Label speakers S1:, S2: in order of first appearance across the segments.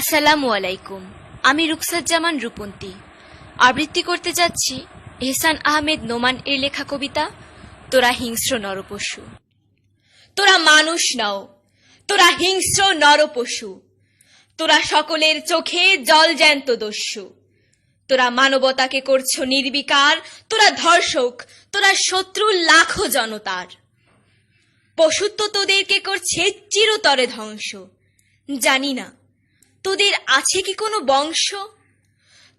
S1: আসসালামু আলাইকুম। আমি রুকসাজ্জামান রূপন্তী। আবৃত্তি করতে যাচ্ছি এহসান আহমেদ নোমান এর লেখা কবিতা, তোরা হিংস্র নরপশু। তোরা মানুষ নাও, তোরা হিংস্র নরপশু। তোরা সকলের চোখে জল জ্যান্ত দস্যু। তোরা মানবতাকে করছ নির্বিকার, তোরা ধর্ষক, তোরা শত্রু লাখো জনতার। পশুত্ব তোদেরকে করছে চিরতরে ধ্বংস। জানি না তোদের আছে কি কোনো বংশ?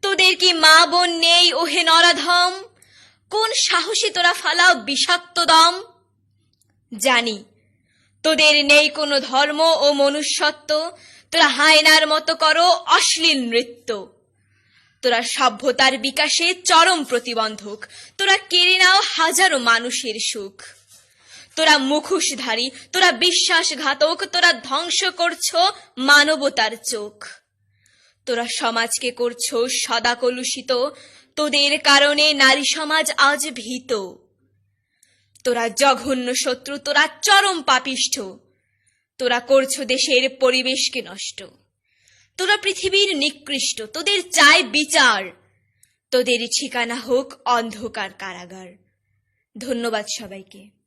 S1: তোদের কি মা বোন নেই ওহে নরাধম? কোন সাহসী তোরা ফালাও বিষাক্ত দম? জানি, তোদের নেই কোনো ধর্ম ও মনুষ্যত্ব। তোরা হায়নার মতো করো অশ্লীল নৃত্য। তোরা সভ্যতার বিকাশে চরম প্রতিবন্ধক। তোরা কেড়ে নাও হাজারো মানুষের সুখ। তোরা মুখোশধারী, তোরা বিশ্বাসঘাতক, তোরা ধ্বংস করছ মানবতার চোখ। তোরা সমাজকে করছ সদা কলুষিত, তোদের কারণে নারী সমাজ আজ ভীত। তোরা জঘন্য শত্রু, তোরা চরম পাপিষ্ঠ। তোরা করছ দেশের পরিবেশকে নষ্ট। তোরা পৃথিবীর নিকৃষ্ট, তোদের চাই বিচার। তোদের ঠিকানা হোক অন্ধকার কারাগার। ধন্যবাদ সবাইকে।